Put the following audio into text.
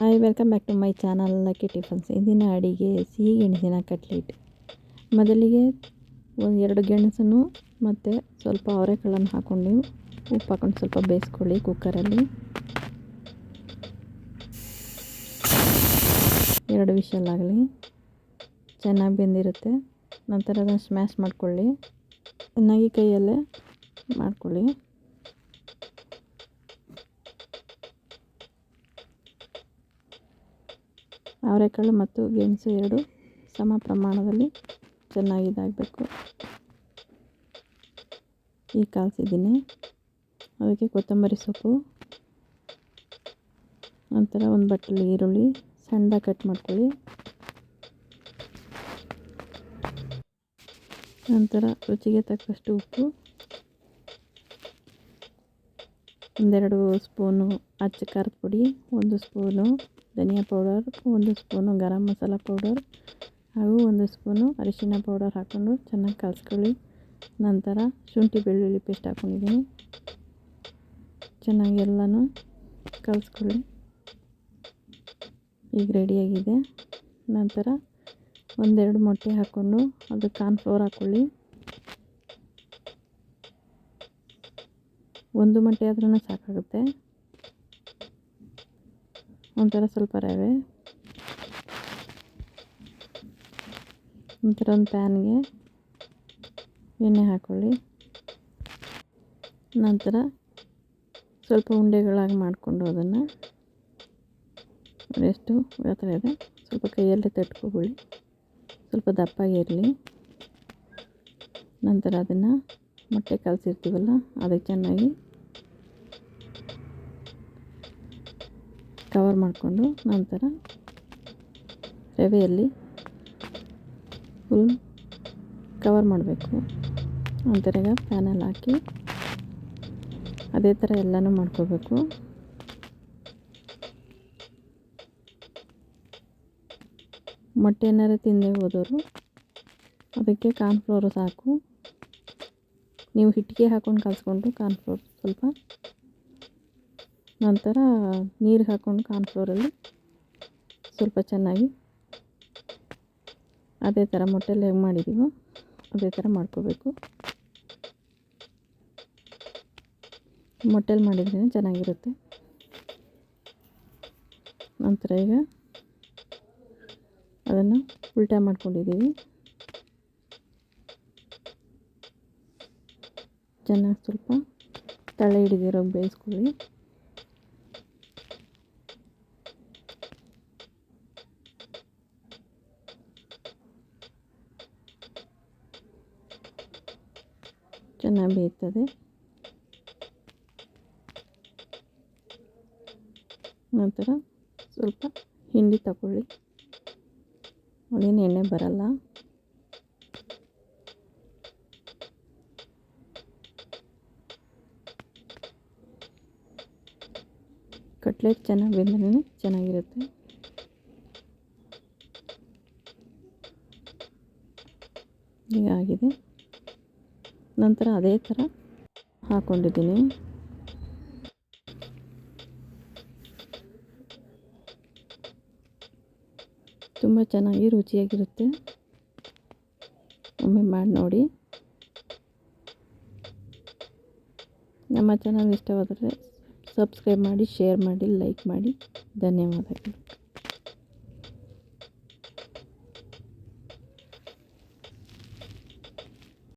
Hi welcome back to my channel lucky tiffins ಇಂದಿನ ಅಡಿಗೆ ಸಿಹಿ ಗೆಣಸಿನ ಕಟ್ಲೆಟ್. ಮೊದಲಿಗೆ ಒಂದು ಎರಡು ಗೆಣಸನ್ನು ಮತ್ತು ಸ್ವಲ್ಪ ಅವರೆಕಾಳನ್ನು ಹಾಕ್ಕೊಂಡು ಉಪ್ಪು ಹಾಕ್ಕೊಂಡು ಸ್ವಲ್ಪ ಬೇಯಿಸ್ಕೊಳ್ಳಿ ಕುಕ್ಕರಲ್ಲಿ ಎರಡು ವಿಷಲ್ಲಾಗಲಿ. ಆಗಲಿ ಚೆನ್ನಾಗಿ ಬೆಂದಿರುತ್ತೆ. ನಂತರ ಅದನ್ನು ಸ್ಮ್ಯಾಶ್ ಮಾಡಿಕೊಳ್ಳಿ. ಚೆನ್ನಾಗಿ ಕೈಯಲ್ಲೇ ಮಾಡ್ಕೊಳ್ಳಿ. ಅವರೆಕಾಳು ಮತ್ತು ಗೆಣಸು ಎರಡು ಸಮ ಪ್ರಮಾಣದಲ್ಲಿ ಚೆನ್ನಾಗಿ ಇದಾಗಬೇಕು ಈಗ ಕಾಲ್ಸಿದ್ದೀನಿ. ಅದಕ್ಕೆ ಕೊತ್ತಂಬರಿ ಸೊಪ್ಪು, ನಂತರ ಒಂದು ಬಟ್ಟಲಿ ಈರುಳ್ಳಿ ಸಣ್ಣದಾಗಿ ಕಟ್ ಮಾಡ್ಕೊಳ್ಳಿ. ನಂತರ ರುಚಿಗೆ ತಕ್ಕಷ್ಟು ಉಪ್ಪು, ಒಂದೆರಡು ಸ್ಪೂನು ಅಚ್ಚ ಖಾರದ ಪುಡಿ, ಒಂದು ಸ್ಪೂನು ಧನಿಯಾ ಪೌಡರ್, ಒಂದು ಸ್ಪೂನು ಗರಂ ಮಸಾಲ ಪೌಡರ್ ಹಾಗೂ ಒಂದು ಸ್ಪೂನು ಅರಿಶಿನ ಪೌಡರ್ ಹಾಕ್ಕೊಂಡು ಚೆನ್ನಾಗಿ ಕಲಿಸ್ಕೊಳ್ಳಿ. ನಂತರ ಶುಂಠಿ ಬೆಳ್ಳುಳ್ಳಿ ಪೇಸ್ಟ್ ಹಾಕ್ಕೊಂಡಿದ್ದೀನಿ ಚೆನ್ನಾಗಿ ಎಲ್ಲನೂ ಕಲಸ್ಕೊಳ್ಳಿ. ಈಗ ರೆಡಿಯಾಗಿದೆ ನಂತರ ಒಂದೆರಡು ಮೊಟ್ಟೆ ಹಾಕ್ಕೊಂಡು ಅದು ಕಾರ್ನ್ಫ್ಲೋರ್ ಹಾಕ್ಕೊಳ್ಳಿ ಒಂದು ಮೊಟ್ಟೆ ಆದ್ರೂ ಸಾಕಾಗುತ್ತೆ. ಒಂಥರ ಸ್ವಲ್ಪ ರವೆ. ಒಂಥರ ಒಂದು ಪ್ಯಾನ್ಗೆ ಎಣ್ಣೆ ಹಾಕ್ಕೊಳ್ಳಿ ನಂತರ ಸ್ವಲ್ಪ ಉಂಡೆಗಳಾಗಿ ಮಾಡಿಕೊಂಡು ಅದನ್ನು. ಎಷ್ಟು? ಗಾತ್ರ ಇದೆ. ಸ್ವಲ್ಪ ಕೈಯಲ್ಲಿ ತಟ್ಕೊಬಿಡಿ ಸ್ವಲ್ಪ ದಪ್ಪ ದಪ್ಪಾಗಿರಲಿ ನಂತರ ಅದನ್ನು ಮೊಟ್ಟೆ ಕಲಸಿರ್ತೀವಲ್ಲ ಅದಕ್ಕೆ ಚೆನ್ನಾಗಿ ಕವರ್ ಮಾಡಿಕೊಂಡು ನಂತರ ರವೆಯಲ್ಲಿ ಫುಲ್ ಕವರ್ ಮಾಡಬೇಕು. ನಂತರ ಈಗ ಪ್ಯಾನಲ್ಲಿ ಹಾಕಿ ಅದೇ ಥರ ಎಲ್ಲನೂ ಮಾಡ್ಕೋಬೇಕು ಮೊಟ್ಟೆ ಏನಾರು ತಿಂದೇ ಹೋದವರು ಅದಕ್ಕೆ ಕಾರ್ನ್ಫ್ಲೋರು ಸಾಕು. ನೀವು ಹಿಟ್ಟಿಗೆ ಹಾಕ್ಕೊಂಡು ಕಲಿಸ್ಕೊಂಡು ಕಾರ್ನ್ಫ್ಲೋರ್ ಸ್ವಲ್ಪ ನಂತರ ನೀರು ಹಾಕ್ಕೊಂಡು ಕಾರ್ನ್ಫ್ಲೋರಲ್ಲಿ ಸ್ವಲ್ಪ ಚೆನ್ನಾಗಿ ಅದೇ ಥರ ಮೊಟ್ಟೆಲಿ ಹೇಗೆ ಮಾಡಿದ್ದೀವೋ ಅದೇ ಥರ ಮಾಡ್ಕೋಬೇಕು. ಮೊಟ್ಟೆಲಿ ಮಾಡಿದ್ರೇ ಚೆನ್ನಾಗಿರುತ್ತೆ. ನಂತರ ಈಗ ಅದನ್ನು ಉಲ್ಟಾ ಮಾಡ್ಕೊಂಡಿದ್ದೀವಿ ಚೆನ್ನಾಗಿ ಸ್ವಲ್ಪ ತಳೆ ಹಿಡಿದಿರೋ ಬೇಯಿಸ್ಕೊಳ್ಳಿ. ಚೆನ್ನಾಗಿ ಬೇಯ್ತದೆ. ನಂತರ ಸ್ವಲ್ಪ ಹಿಂಡಿ ತಗೊಳ್ಳಿ. ಅದೇನು ಎಣ್ಣೆ ಬರಲ್ಲ. ಕಟ್ಲೆಟ್ ಚೆನ್ನಾಗಿ ಬೆಂದ್ರೆ ಚೆನ್ನಾಗಿರುತ್ತೆ. ಹೀಗಾಗಿದೆ. ನಂತರ ಅದೇ ಥರ ಹಾಕ್ಕೊಂಡಿದ್ದೀನಿ ತುಂಬ ಚೆನ್ನಾಗಿ ರುಚಿಯಾಗಿರುತ್ತೆ. ಒಮ್ಮೆ ಮಾಡಿ ನೋಡಿ. ನಮ್ಮ ಚಾನಲ್ ಇಷ್ಟವಾದರೆ ಸಬ್ಸ್ಕ್ರೈಬ್ ಮಾಡಿ, ಶೇರ್ ಮಾಡಿ, ಲೈಕ್ ಮಾಡಿ. ಧನ್ಯವಾದಗಳು.